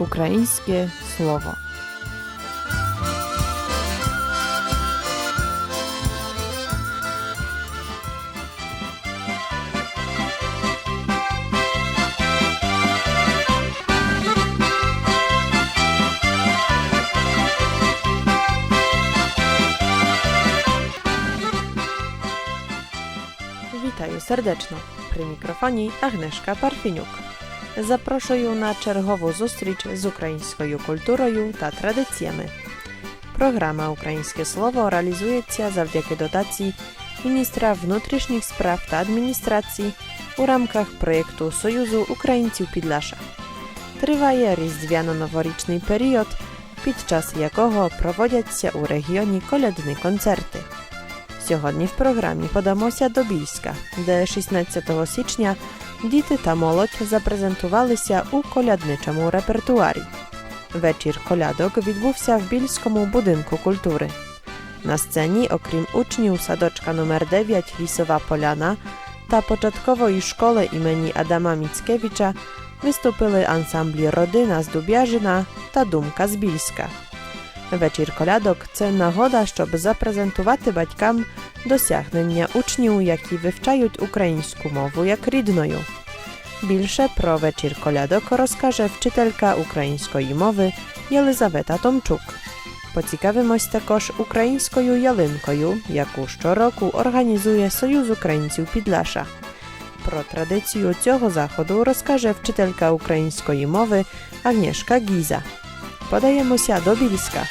ukraińskie słowo. Witaj serdecznie. Przy mikrofonie Agnieszka Parfiniuk. Запрошую на чергову зустріч з українською культурою та традиціями. Програма Українське слово реалізується завдяки дотації міністра внутрішніх справ та адміністрації у рамках проєкту Союзу українців Підлаша. Триває різдвяно-новорічний період, під час якого проводяться у регіоні колядні концерти. Сьогодні в програмі подамося до Більська, де 16 січня діти та молодь запрезентувалися у колядничому репертуарі. Вечір колядок відбувся в Більському будинку культури. На сцені, окрім учнів садочка номер 9 Лісова Поляна та початкової школи імені Адама Міцкевича, виступили ансамблі Родина з Дуб'яжина та Думка з Більська. Вечір колядок це нагода, щоб запрезентувати батькам досягнення учнів, які вивчають українську мову як рідною. Більше про вечір колядок розкаже вчителька української мови Єлизавета Томчук. Поцікавимось також українською ялинкою, яку щороку організує Союз українців Підлаша. Про традицію цього заходу розкаже вчителька української мови Агнєшка Гіза. Подаємося до Більська.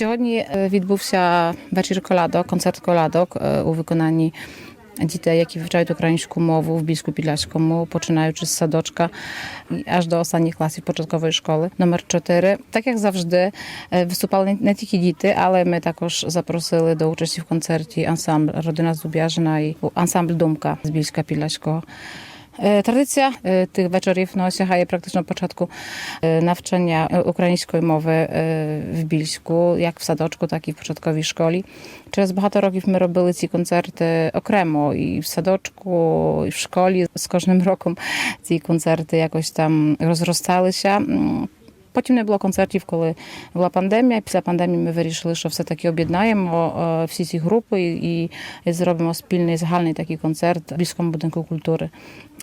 Сьогодні е, відбувся вечір колядок, концерт колядок е, у виконанні дітей, які вивчають українську мову в більську підляському, починаючи з садочка і аж до останніх класів початкової школи номер 4 Так як завжди, е, виступали не тільки діти, але ми також запросили до участі в концерті ансамбль Родина Зуб'яжина і ансамбль Думка з більська підляського. Е, Традиція е, тих вечорів ну, сягає практично початку е, навчання е, української мови е, в садочку, так і в початковій школі. Через багато років ми робили ці концерти окремо і в садочку, і в школі. З кожним роком ці концерти якось там розросталися. Потім не було концертів, коли була пандемія. Після пандемії ми вирішили, що все-таки об'єднаємо е, всі ці групи і зробимо спільний загальний такий концерт в Більському будинку культури.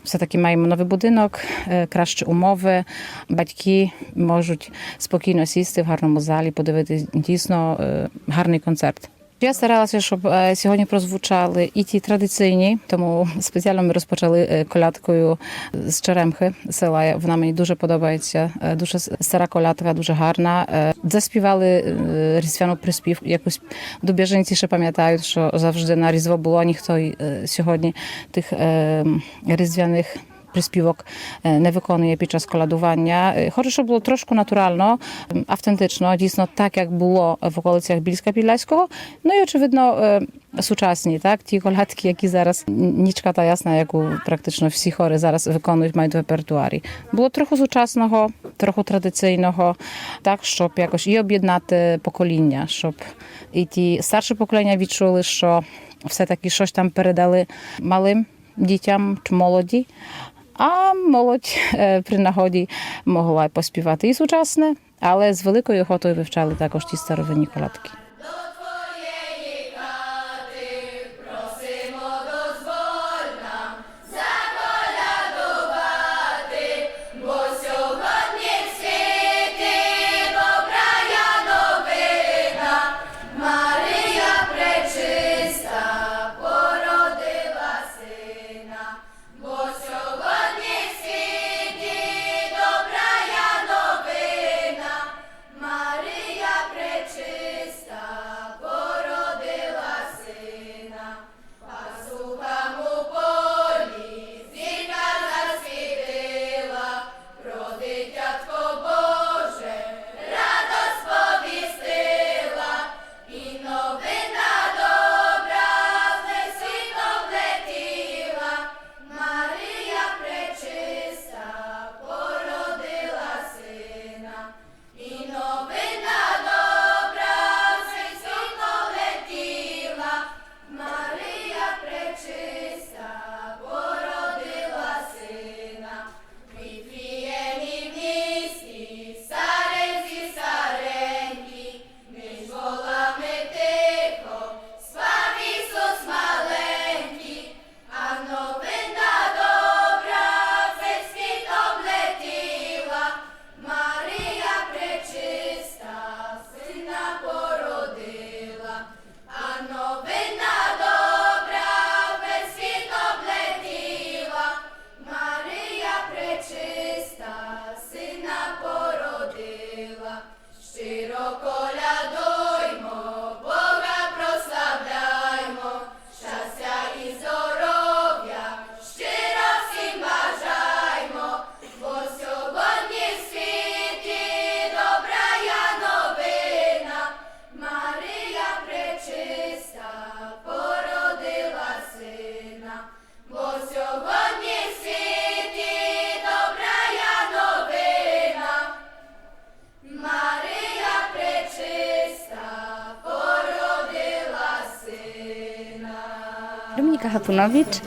Все-таки маємо новий будинок, е, кращі умови. Батьки можуть спокійно сісти в гарному залі, подивитись дійсно е, гарний концерт. Я старалася, щоб е, сьогодні прозвучали і ті традиційні, тому спеціально ми розпочали е, колядкою з Черемхи села. Вона мені дуже подобається. е, Дуже стара колядка, дуже гарна. Е, Заспівали е, різдвяну приспів. Якось добіженці ще пам'ятають, що завжди на різдво було, ніхто е, сьогодні тих е, різдвяних. Приспівок не виконує під час колядування. Е, Хочу, щоб було трошки натурально, автентично, дійсно так, як було в околицях Більська Підляського. Ну і очевидно, сучасні, так ті колядки, які зараз нічка та ясна, яку практично всі хори зараз виконують, мають в репертуарі. Було трохи сучасного, трохи традиційного, так щоб якось і об'єднати покоління, щоб і ті старші покоління відчули, що все-таки щось там передали малим дітям чи молоді. А молодь е, при нагоді могла поспівати і сучасне, але з великою охотою вивчали також ті старовинні колядки. Dominika Hatunowicz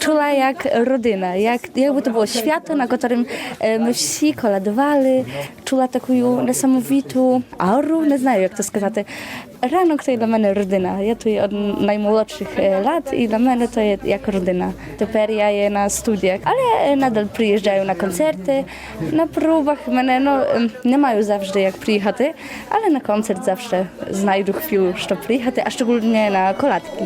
czuła jak rodyna, jak, jakby to było święto, na którym e, my всі колядували, чула таку несамовиту ауру, не знаю, як то сказати. Ранок то є для мене родина. Я тут від наймолодших е, лат, і для мене то є як родина. Тепер я є на студіях, але е, надal приїжджаю на концерти, на próbach мене ну, ем, не маю завжди як приїхати, але на концерт завжди знайду хвилю, щоб приїхати, а szczególnie на колядки.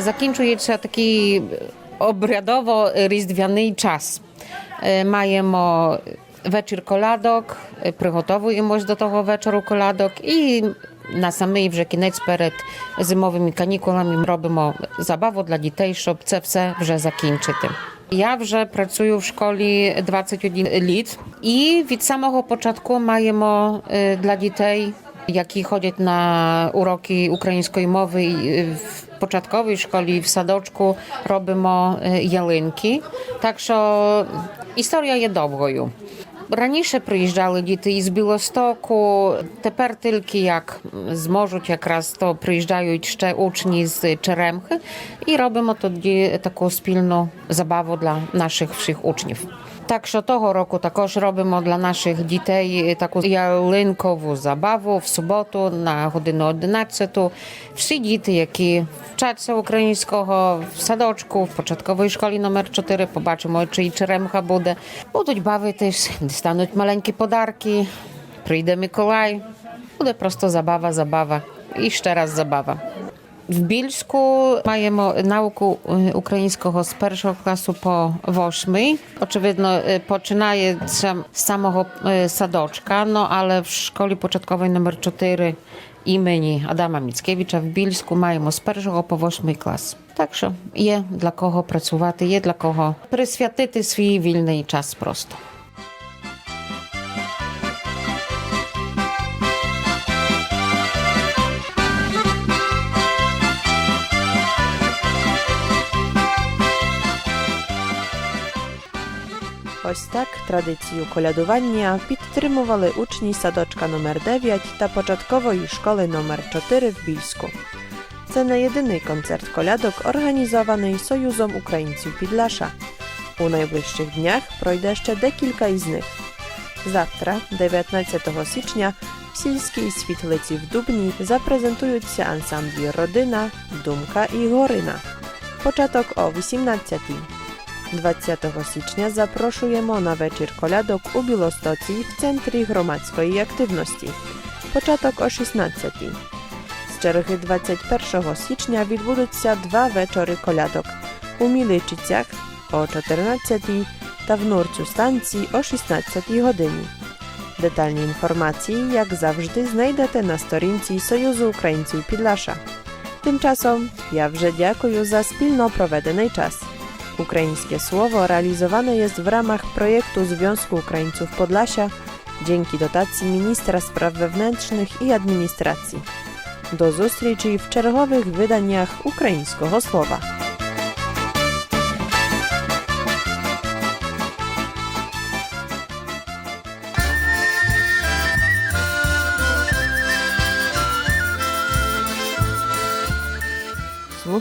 Закінчується такий обрядово-різдвяний час. Е, Маємо вечір колядок, е, приготовуємось до того вечору колядок і на самий вже кінець перед зимовими канікулами робимо забаву для дітей, щоб це все вже закінчити. Я вже працюю в школі 21 літ, і від самого початку маємо е, для дітей, які ходять на уроки української мови в початковій школі, в садочку робимо ялинки. Так що історія є довгою. Раніше приїжджали діти із Білостоку. Тепер тільки як зможуть, якраз то приїжджають ще учні з Черемхи, і робимо тоді таку спільну забаву для наших всіх учнів. Так що того року також робимо для наших дітей таку ялинкову забаву в суботу на годину 11. Всі діти, які вчаться українського в садочку, в початковій школі номер 4 побачимо, чи черемха буде, будуть бавитись, дістануть маленькі подарки, прийде Миколай. Буде просто забава, забава і ще раз забава. В Більську маємо науку е, українського з першого класу по восьмий. Очевидно, е, починається з самого е, садочка, no але в школі початковій номер 4 імені Адама Міцкевича в Більську маємо з першого по восьмий клас. Так що є для кого працювати, є для кого присвятити свій вільний час просто. Ось так традицію колядування підтримували учні садочка номер 9 та початкової школи номер 4 в Більську. Це не єдиний концерт колядок, організований Союзом українців Підляша. У найближчих днях пройде ще декілька із них. Завтра, 19 січня, в сільській світлиці в Дубні запрезентуються ансамблі Родина, Думка і Горина. Початок о 18 20 січня запрошуємо на вечір колядок у Білостоці в центрі громадської активності. Початок о 16. З черги 21 січня відбудуться два вечори колядок у Міличицях о 14 та в Нурцю станції о 16 годині. Детальні інформації, як завжди, знайдете на сторінці Союзу українців Підлаша. Tymczasem ja вже дякую za spilno проведений час. Ukraińskie Słowo realizowane jest w ramach projektu Związku Ukraińców Podlasia dzięki dotacji Ministra Spraw Wewnętrznych i Administracji. Do zustryczy w czerwowych wydaniach ukraińskiego słowa.